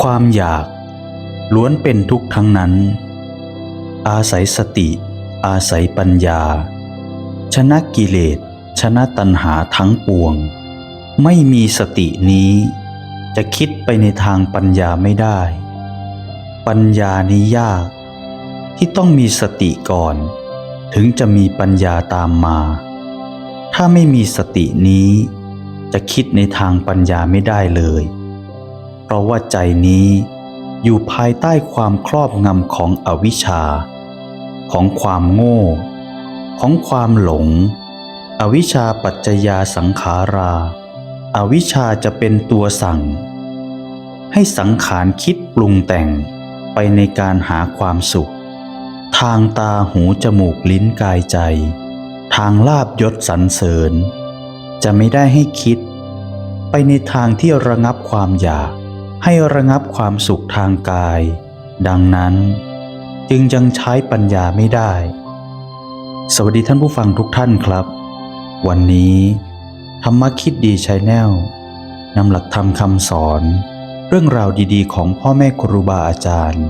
ความอยาก ล้วนเป็นทุกข์ทั้งนั้น อาศัยสติ อาศัยปัญญา ชนะกิเลส ชนะตัณหาทั้งปวง ไม่มีสตินี้ จะคิดไปในทางปัญญาไม่ได้ ปัญญานี้ยาก ที่ต้องมีสติก่อน ถึงจะมีปัญญาตามมา ถ้าไม่มีสตินี้ จะคิดในทางปัญญาไม่ได้เลย ราะว่าใจนี้อยู่ภายใต้ความครอบงำของอวิชชา ของความโง่ ของความหลง อวิชชาปัจจยาสังขาราอาวิชชาจะเป็นตัวสั่ง ให้สังขารคิดปรุงแต่งไปในการหาความสุข ทางตาหูจมูกลิ้นกายใจ ทางลาบยศสรรเสริญ จะไม่ได้ให้คิด ไปในทางที่ระงับความอยาก ให้ระงับความสุขทางกาย ดังนั้น จึงยังใช้ปัญญาไม่ได้ สวัสดีท่านผู้ฟังทุกท่านครับ วันนี้ ธรรมคิดดีชแนลนำหลักธรรมคำสอน เรื่องราวดีๆ ของพ่อแม่ครูบาอาจารย์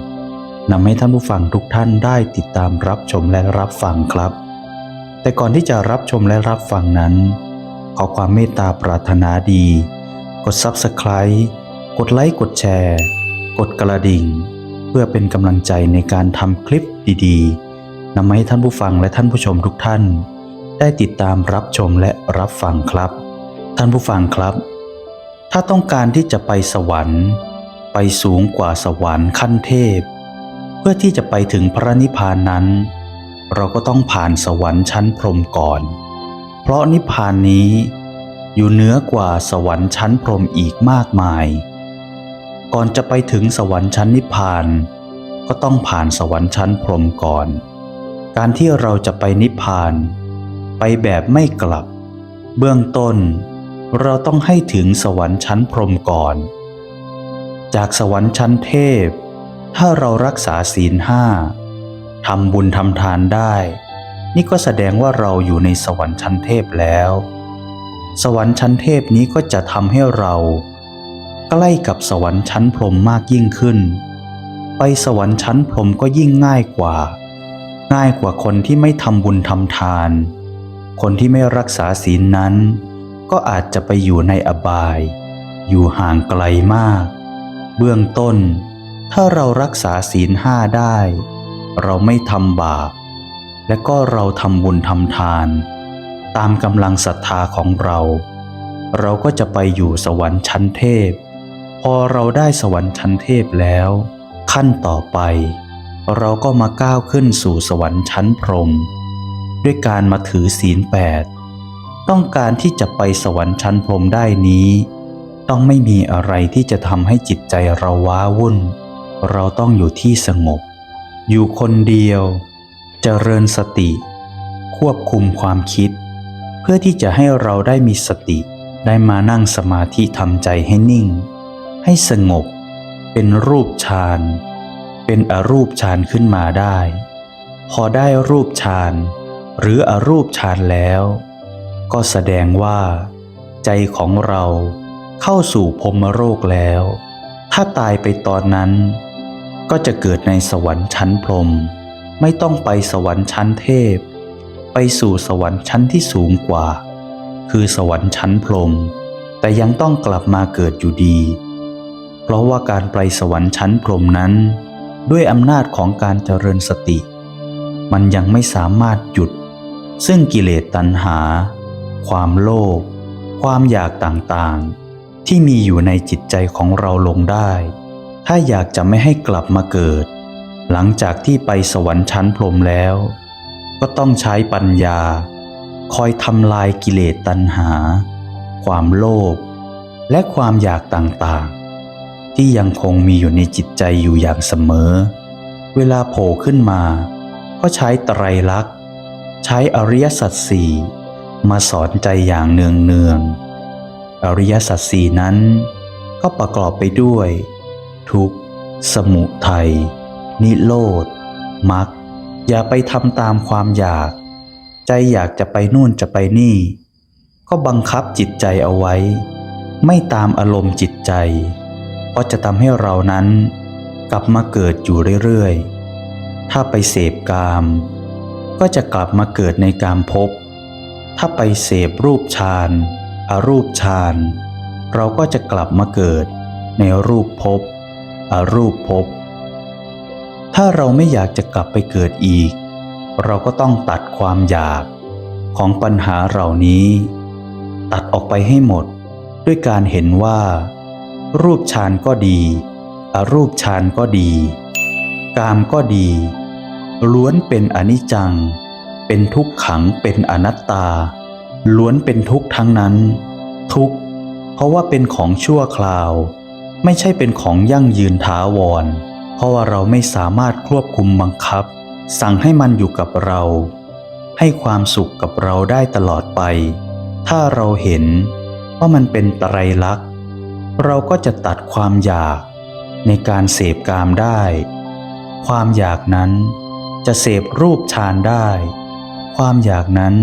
นำให้ท่านผู้ฟังทุกท่านได้ติดตามรับชมและรับฟังครับ แต่ก่อนที่จะรับชมและรับฟังนั้น ขอความเมตตาปรารถนาดี กด Subscribe กดไลค์กดแชร์ กดกระดิ่ง เพื่อเป็นกำลังใจในการทำคลิปดีๆนำมาให้ท่านผู้ฟังและท่านผู้ชมทุกท่าน ได้ติดตามรับชมและรับฟังครับ ท่านผู้ฟังครับ ถ้าต้องการที่จะไปสวรรค์ ไปสูงกว่าสวรรค์ขั้นเทพ เพื่อที่จะไปถึงพระนิพพานนั้น เราก็ต้องผ่านสวรรค์ชั้นพรหมก่อน เพราะนิพพานนี้อยู่เหนือกว่าสวรรค์ชั้นพรหมอีกมากมาย ก่อนจะไปถึงสวรรค์ชั้นนิพพาน ก็ต้องผ่านสวรรค์ชั้นพรหมก่อน การที่เราจะไปนิพพาน ไปแบบไม่กลับ เบื้องต้น เราต้องให้ถึงสวรรค์ชั้นพรหมก่อน จากสวรรค์ชั้นเทพ ถ้าเรารักษาศีลห้าทำบุญทำทานได้ นี่ก็แสดงว่าเราอยู่ในสวรรค์ชั้นเทพแล้ว สวรรค์ชั้นเทพนี้ก็จะทำให้เรา ใกล้กับสวรรค์ชั้นพรหมมากยิ่งขึ้น ไปสวรรค์ชั้นพรหมก็ยิ่งง่ายกว่า ง่ายกว่าคนที่ไม่ทำบุญทำทาน คนที่ไม่รักษาศีลนั้น ก็อาจจะไปอยู่ในอบาย อยู่ห่างไกลมาก เบื้องต้น ถ้าเรารักษาศีลห้าได้ เราไม่ทำบาป และก็เราทำบุญทำทาน ตามกำลังศรัทธาของเราเราก็จะไปอยู่สวรรค์ชั้นเทพ พอเราได้สวรรค์ชั้นเทพแล้ว ขั้นต่อไป เราก็มาก้าวขึ้นสู่สวรรค์ชั้นพรหมด้วยการมาถือศีลแปดต้องการที่จะไปสวรรค์ชั้นพรหมได้นี้ ต้องไม่มีอะไรที่จะทำให้จิตใจเราว้าวุ่น เราต้องอยู่ที่สงบ อยู่คนเดียวเจริญสติ ควบคุมความคิด เพื่อที่จะให้เราได้มีสติได้มานั่งสมาธิทำใจให้นิ่ง ให้สงบ เป็นรูปฌาน เป็นอรูปฌานขึ้นมาได้ พอได้รูปฌาน หรืออรูปฌานแล้ว ก็แสดงว่า ใจของเราเข้าสู่พรมโลกแล้ว ถ้าตายไปตอนนั้น ก็จะเกิดในสวรรค์ชั้นพรม ไม่ต้องไปสวรรค์ชั้นเทพ ไปสู่สวรรค์ชั้นที่สูงกว่า คือสวรรค์ชั้นพรมแต่ยังต้องกลับมาเกิดอยู่ดี เพราะว่าการไปสวรรค์ชั้นพรหมนั้น ด้วยอำนาจของการเจริญสติ มันยังไม่สามารถหยุด ซึ่งกิเลสตัณหา ความโลภความอยากต่างๆ ที่มีอยู่ในจิตใจของเราลงได้ ถ้าอยากจะไม่ให้กลับมาเกิด หลังจากที่ไปสวรรค์ชั้นพรหมแล้ว ก็ต้องใช้ปัญญา คอยทำลายกิเลสตัณหา ความโลภและความอยากต่างๆ ที่ยังคงมีอยู่ในจิตใจอยู่อย่างเสมอ เวลาโผล่ขึ้นมา ก็ใช้ไตรลักษณ์ ใช้อริยสัจสี่มาสอนใจอย่างเนืองเนือง อริยสัจสี่นั้น ก็ประกอบไปด้วย ทุกข์สมุทัย นิโรธมรรคอย่าไปทำตามความอยาก ใจอยากจะไปนู่นจะไปนี่ ก็บังคับจิตใจเอาไว้ ไม่ตามอารมณ์จิตใจ เพราะจะทำให้เรานั้น กลับมาเกิดอยู่เรื่อยๆ ถ้าไปเสพกาม ก็จะกลับมาเกิดในกามภพ ถ้าไปเสพรูปฌานอารูปฌาน เราก็จะกลับมาเกิดในรูปภพอรูปภพ ถ้าเราไม่อยากจะกลับไปเกิดอีก เราก็ต้องตัดความอยากของปัญหาเหล่านี้ ตัดออกไปให้หมดด้วยการเห็นว่า รูปฌานก็ดี อรูปฌานก็ดี กามก็ดี ล้วนเป็นอนิจจัง เป็นทุกขังเป็นอนัตตา ล้วนเป็นทุกทั้งนั้น ทุกเพราะว่าเป็นของชั่วคราว ไม่ใช่เป็นของยั่งยืนถาวร เพราะว่าเราไม่สามารถควบคุมบังคับ สั่งให้มันอยู่กับเรา ให้ความสุขกับเราได้ตลอดไป ถ้าเราเห็นว่ามันเป็นไตรลักษณ เราก็จะตัดความอยากในการเสพกามได้ ความอยากนั้นจะเสพรูปฌานได้ ความอยากนั้น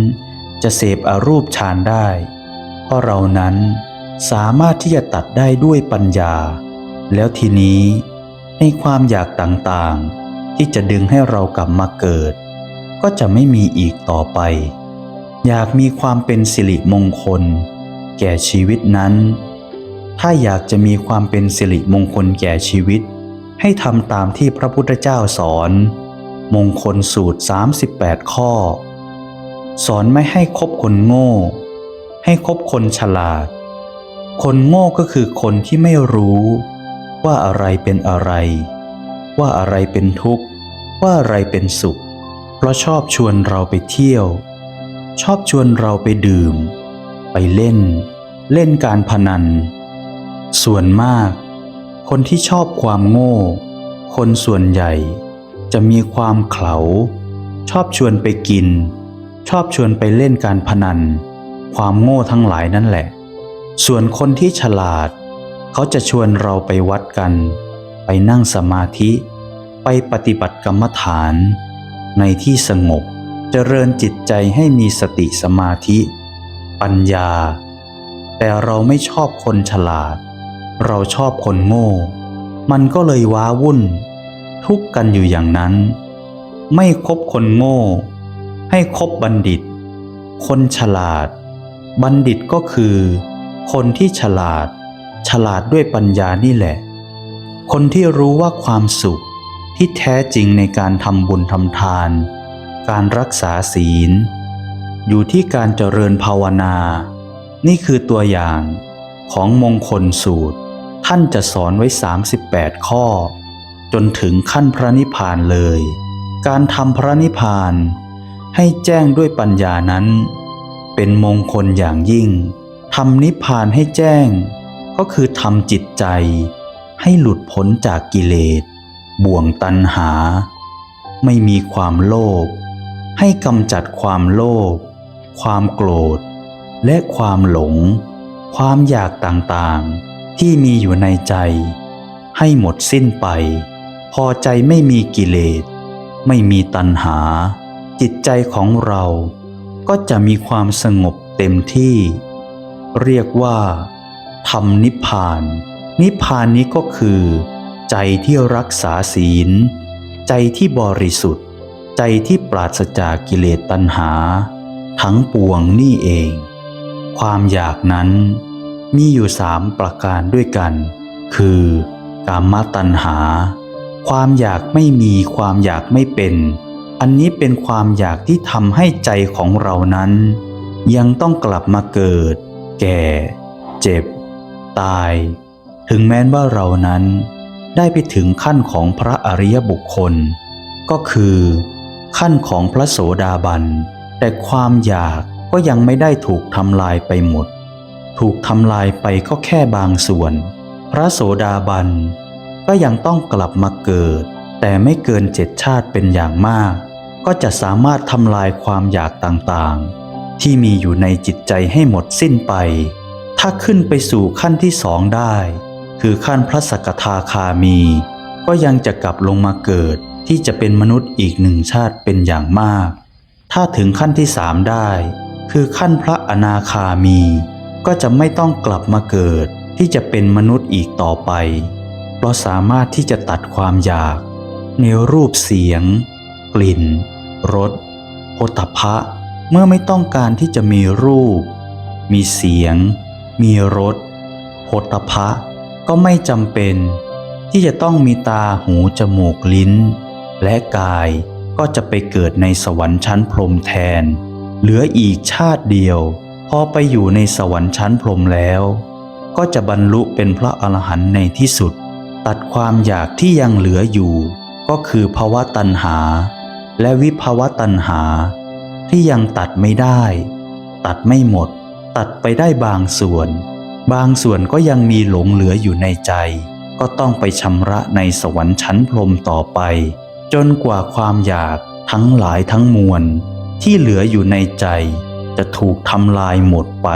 จะเสพอรูปฌานได้ เพราะเรานั้นสามารถที่จะตัดได้ด้วยปัญญา แล้วทีนี้ในความอยากต่างๆ ที่จะดึงให้เรากลับมาเกิด ก็จะไม่มีอีกต่อไป อยากมีความเป็นสิริมงคล แก่ชีวิตนั้น ถ้าอยากจะมีความเป็นสิริมงคลแก่ชีวิต ให้ทำตามที่พระพุทธเจ้าสอน มงคลสูตร 38 ข้อ สอนไม่ให้คบคนโง่ ให้คบคนฉลาด คนโง่ก็คือคนที่ไม่รู้ ว่าอะไรเป็นอะไร ว่าอะไรเป็นทุกข์ ว่าอะไรเป็นสุข เพราะชอบชวนเราไปเที่ยว ชอบชวนเราไปดื่ม ไปเล่น เล่นการพนัน ส่วนมาก คนที่ชอบความโง่ คนส่วนใหญ่จะมีความเขลาชอบชวนไปกิน ชอบชวนไปเล่นการพนัน ความโง่ทั้งหลายนั่นแหละ ส่วนคนที่ฉลาด เขาจะชวนเราไปวัดกัน ไปนั่งสมาธิ ไปปฏิบัติกรรมฐาน ในที่สงบเจริญจิตใจให้มีสติสมาธิ ปัญญา แต่เราไม่ชอบคนฉลาด เราชอบคนโง่ มันก็เลยว้าวุ่น ทุกข์กันอยู่อย่างนั้น ไม่คบคนโง่ ให้คบบัณฑิต คนฉลาด บัณฑิตก็คือ คนที่ฉลาด ฉลาดด้วยปัญญานี่แหละ คนที่รู้ว่าความสุขที่แท้จริงในการทำบุญทำทาน การรักษาศีล อยู่ที่การเจริญภาวนา นี่คือตัวอย่างของมงคลสูตร ท่านจะสอนไว้ 38 ข้อ จนถึงขั้นพระนิพพานเลย การทำพระนิพพานให้แจ้งด้วยปัญญานั้น เป็นมงคลอย่างยิ่งทำนิพพานให้แจ้ง ก็คือทำจิตใจ ให้หลุดพ้นจากกิเลส บ่วงตัณหา ไม่มีความโลภให้กำจัดความโลภความโกรธ และความหลง ความอยากต่างๆ ที่มีอยู่ในใจ ให้หมดสิ้นไป พอใจไม่มีกิเลส ไม่มีตัณหา จิตใจของเราก็จะมีความสงบเต็มที่ เรียกว่าทำนิพพาน นิพพานนี้ก็คือ ใจที่รักษาศีล ใจที่บริสุทธิ์ ใจที่ปราศจากกิเลสตัณหา ทั้งปวงนี่เอง ความอยากนั้น มีอยู่สามประการด้วยกัน คือกามตัณหา ความอยากไม่มีความอยากไม่เป็น อันนี้เป็นความอยากที่ทำให้ใจของเรานั้น ยังต้องกลับมาเกิด แก่ เจ็บ ตาย ถึงแม้ว่าเรานั้น ได้ไปถึงขั้นของพระอริยบุคคล ก็คือ ขั้นของพระโสดาบัน แต่ความอยากก็ยังไม่ได้ถูกทำลายไปหมด ถูกทำลายไปก็แค่บางส่วน พระโสดาบันก็ยังต้องกลับมาเกิด แต่ไม่เกินเจ็ดชาติเป็นอย่างมาก ก็จะสามารถทำลายความอยากต่างๆ ที่มีอยู่ในจิตใจให้หมดสิ้นไป ถ้าขึ้นไปสู่ขั้นที่สองได้ คือขั้นพระสกทาคามี ก็ยังจะกลับลงมาเกิดที่จะเป็นมนุษย์อีกหนึ่งชาติเป็นอย่างมาก ถ้าถึงขั้นที่สามได้ คือขั้นพระอนาคามี ก็จะไม่ต้องกลับมาเกิดที่จะเป็นมนุษย์อีกต่อไป เพราะสามารถที่จะตัดความอยาก ในรูปเสียง กลิ่นรสโผฏฐัพะ เมื่อไม่ต้องการที่จะมีรูป มีเสียง มีรสโผฏฐัพะ ก็ไม่จำเป็น ที่จะต้องมีตาหูจมูกลิ้น และกายก็จะไปเกิดในสวรรค์ชั้นพรมแทน เหลืออีกชาติเดียว พอไปอยู่ในสวรรค์ชั้นพรมแล้ว ก็จะบรรลุเป็นพระอรหันต์ในที่สุด ตัดความอยากที่ยังเหลืออยู่ ก็คือภาวะตัณหา และวิภาวะตัณหา ที่ยังตัดไม่ได้ ตัดไม่หมด ตัดไปได้บางส่วน บางส่วนก็ยังมีหลงเหลืออยู่ในใจ ก็ต้องไปชำระในสวรรค์ชั้นพรมต่อไป จนกว่าความอยากทั้งหลายทั้งมวล ที่เหลืออยู่ในใจ จะถูกทำลายหมดไป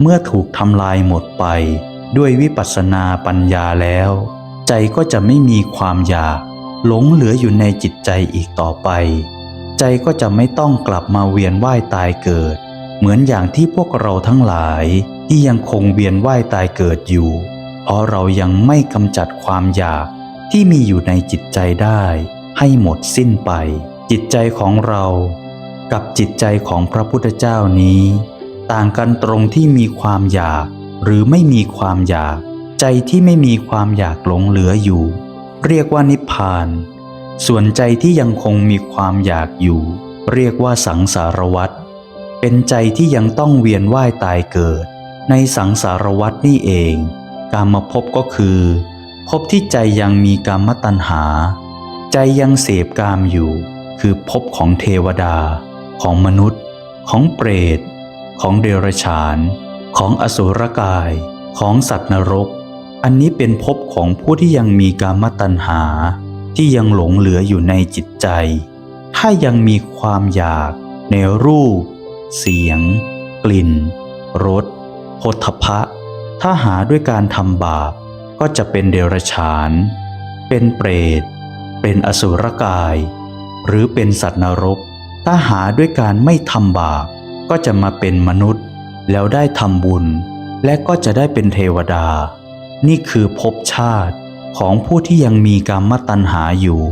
เมื่อถูกทำลายหมดไป ด้วยวิปัสสนาปัญญาแล้ว ใจก็จะไม่มีความอยาก หลงเหลืออยู่ในจิตใจอีกต่อไป ใจก็จะไม่ต้องกลับมาเวียนว่ายตายเกิด เหมือนอย่างที่พวกเราทั้งหลายที่ยังคงเวียนว่ายตายเกิดอยู่ เพราะเรายังไม่กำจัดความอยากที่มีอยู่ในจิตใจได้ ให้หมดสิ้นไป จิตใจของเรา กับจิตใจของพระพุทธเจ้านี้ ต่างกันตรงที่มีความอยาก หรือไม่มีความอยาก ใจที่ไม่มีความอยากหลงเหลืออยู่ เรียกว่านิพพาน ส่วนใจที่ยังคงมีความอยากอยู่ เรียกว่าสังสารวัฏเป็นใจที่ยังต้องเวียนว่ายตายเกิด ในสังสารวัฏนี่เอง การมาพบก็คือพบที่ใจยังมีกามตัณหา ใจยังเสพกามอยู่ คือพบของเทวดา ของมนุษย์ ของเปรต ของเดรัจฉาน ของอสุรกาย ของสัตว์นรก อันนี้เป็นภพของผู้ที่ยังมีกามตัณหา ที่ยังหลงเหลืออยู่ในจิตใจ ถ้ายังมีความอยากในรูป เสียง กลิ่น รสโผฏฐัพพะ ถ้าหาด้วยการทำบาป ก็จะเป็นเดรัจฉาน เป็นเปรต เป็นอสุรกาย หรือเป็นสัตว์นรก ถ้าหาด้วยการไม่ทำบาปก็จะมาเป็นมนุษย์ แล้วได้ทำบุญ และก็จะได้เป็นเทวดา นี่คือภพชาติของผู้ที่ยังมีกรรมตัณหาอยู่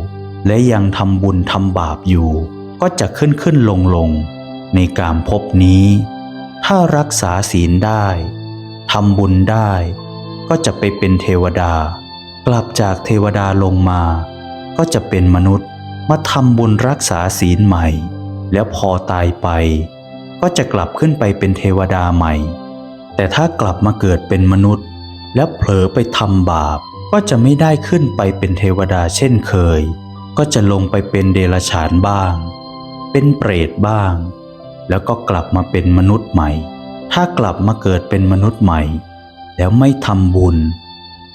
และยังทำบุญทำบาปอยู่ ก็จะขึ้นขึ้นลงลง ในการภพนี้ ถ้ารักษาศีลได้ทำบุญได้ ก็จะไปเป็นเทวดา กลับจากเทวดาลงมา ก็จะเป็นมนุษย์มาทำบุญรักษาศีลใหม่ แล้วพอตายไป ก็จะกลับขึ้นไปเป็นเทวดาใหม่ แต่ถ้ากลับมาเกิดเป็นมนุษย์ แล้วเผลอไปทำบาป ก็จะไม่ได้ขึ้นไปเป็นเทวดาเช่นเคย ก็จะลงไปเป็นเดรัจฉานบ้าง เป็นเปรตบ้าง แล้วก็กลับมาเป็นมนุษย์ใหม่ ถ้ากลับมาเกิดเป็นมนุษย์ใหม่ แล้วไม่ทำบุญ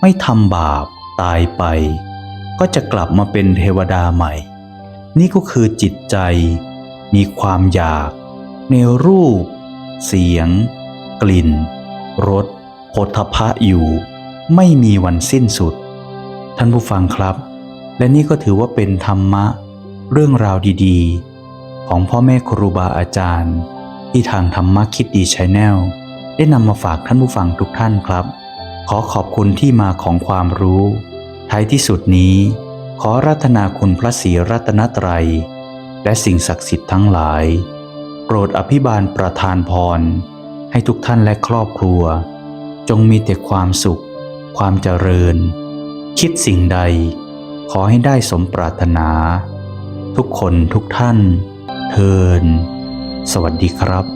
ไม่ทำบาปตายไป ก็จะกลับมาเป็นเทวดาใหม่ นี่ก็คือจิตใจ มีความอยาก ในรูป เสียง กลิ่นรสโผฏฐัพพะอยู่ ไม่มีวันสิ้นสุด ท่านผู้ฟังครับ และนี่ก็ถือว่าเป็นธรรมะ เรื่องราวดีๆ ของพ่อแม่ครูบาอาจารย์ ที่ทางธรรมะคิดดีชแนลได้นำมาฝากท่านผู้ฟังทุกท่านครับ ขอขอบคุณที่มาของความรู้ ท้ายที่สุดนี้ ขอรัตนาคุณพระศรีรัตนตรัย และสิ่งศักดิ์สิทธิ์ทั้งหลาย โปรดอภิบาลประทานพร ให้ทุกท่านและครอบครัว จงมีแต่ความสุข ความเจริญ คิดสิ่งใด ขอให้ได้สมปรารถนา ทุกคนทุกท่าน เทิน สวัสดีครับ